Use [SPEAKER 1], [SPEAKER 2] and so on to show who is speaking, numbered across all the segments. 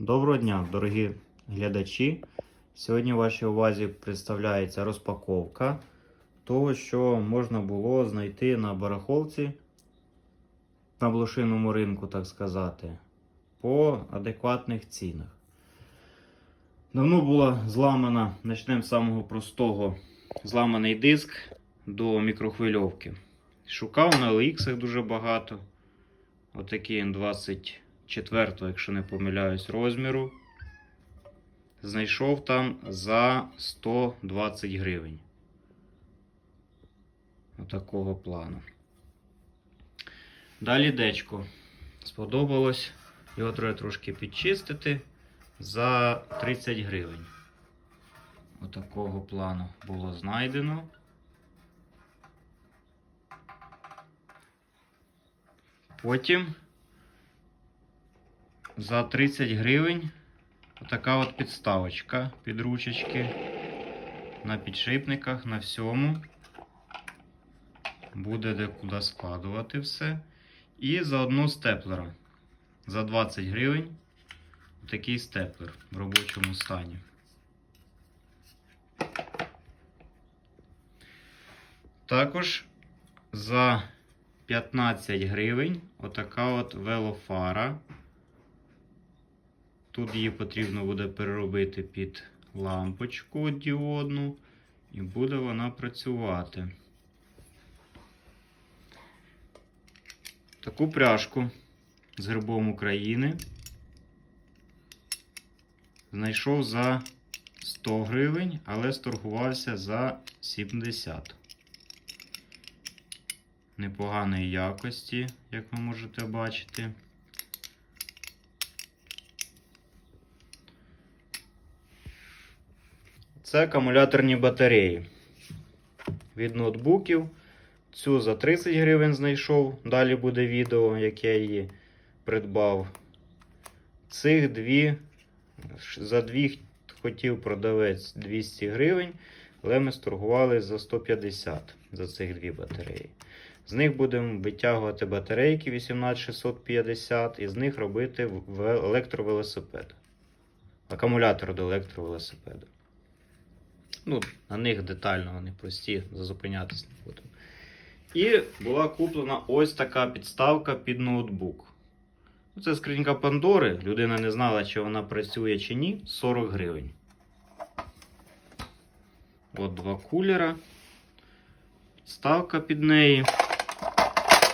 [SPEAKER 1] Доброго дня, дорогі глядачі. Сьогодні в вашій увазі представляється розпаковка того, що можна було знайти на барахолці, на блошиному ринку, так сказати, по адекватних цінах. Давно була зламана, почнемо з самого простого, зламаний диск до мікрохвильовки. Шукав на LX дуже багато. Отакі N20 четвертого, якщо не помиляюсь, розміру. Знайшов там за 120 гривень. Отакого плану. Далі дечко. Сподобалось. Його треба трошки підчистити за 30 гривень. Отакого плану було знайдено. Потім за 30 гривень така от підставочка під ручечки на підшипниках, на всьому. Буде де куди складувати все. І заодно степлера. За 20 гривень такий степлер в робочому стані. Також за 15 гривень отака от велофара. Тут її потрібно буде переробити під лампочку діодну, і буде вона працювати. Таку пряжку з гербом України знайшов за 100 гривень, але сторгувався за 70 непоганої якості, як ви можете бачити. Це акумуляторні батареї від ноутбуків. Цю за 30 гривень знайшов. Далі буде відео, як я її придбав. Цих дві, за дві хотів продавець 200 гривень, але ми сторгували за 150 за цих дві батареї. З них будемо витягувати батарейки 18650 і з них робити електровелосипед. Акумулятор до електровелосипеду. Ну, на них детально вони прості, зупинятись не будемо. І була куплена ось така підставка під ноутбук. Це скринька Пандори. Людина не знала, чи вона працює чи ні. 40 гривень. От два кулера. Ставка під неї.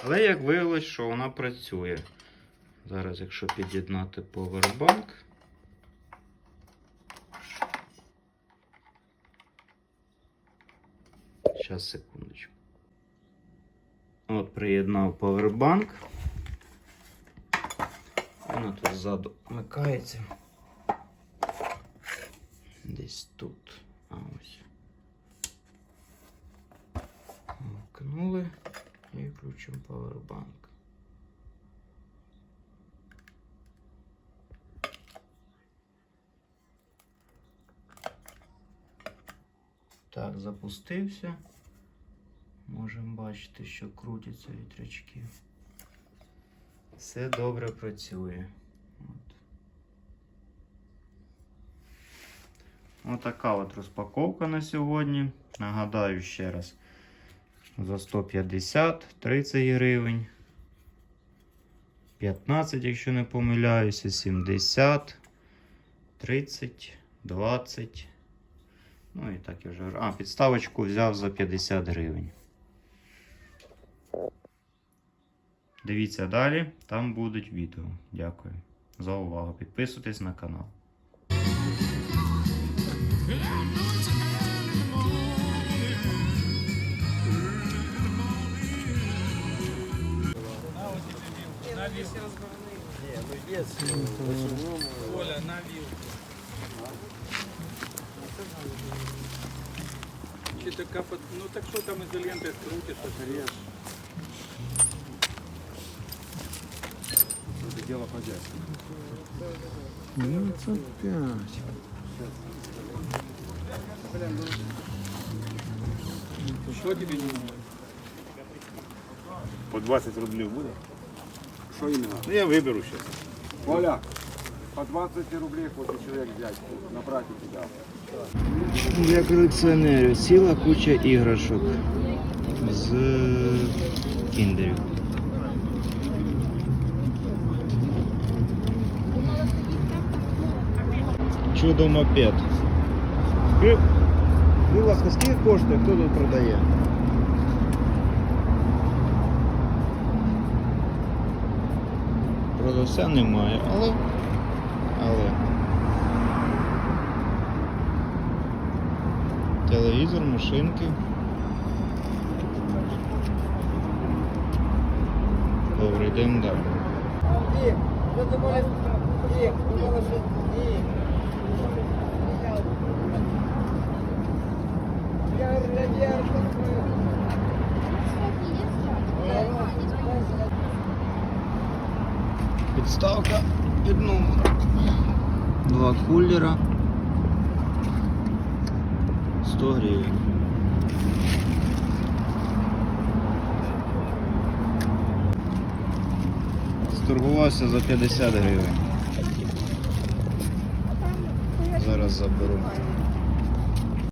[SPEAKER 1] Але як виявилось, що вона працює. Зараз, якщо під'єднати повербанк. Зараз, секундочку. От, приєднав повербанк. Вона тут ззаду вмикається. Десь тут. А ось. Вмкнули і включимо повербанк. Так, запустився. Можемо бачити, що крутяться вітрячки. Все добре працює. От. Отака от розпаковка на сьогодні. Нагадаю ще раз. За 150, 30 гривень. 15, якщо не помиляюся, 70, 30, 20. Ну і так я вже. А, підставочку взяв за 50 гривень. Дивіться далі, там будуть відео. Дякую за увагу. Підписуйтесь на канал.
[SPEAKER 2] Оля, навів. Чи така, ну так що там ізоленти крутиться? Режь.
[SPEAKER 3] Это дело хозяйства.
[SPEAKER 4] Ну, це п'ять.
[SPEAKER 2] Що тобі не?
[SPEAKER 3] По 20 рублів буде?
[SPEAKER 4] Що іменно?
[SPEAKER 3] Ну я виберу зараз.
[SPEAKER 4] Оля, По 20 рублей хочет человек взять, набрать у тебя.
[SPEAKER 1] Для колекціонерів ціла куча іграшок з кіндерів. Чудо мопед. Скажи, Будь ласка, скільки коштує, хто тут продає? Продавця немає, але. Але. Телевізор, машинки. Добре, йдемо далі. Підставка під номер. Два кулера. 100 гривень. Сторгувався за 50 гривень. Зараз заберу.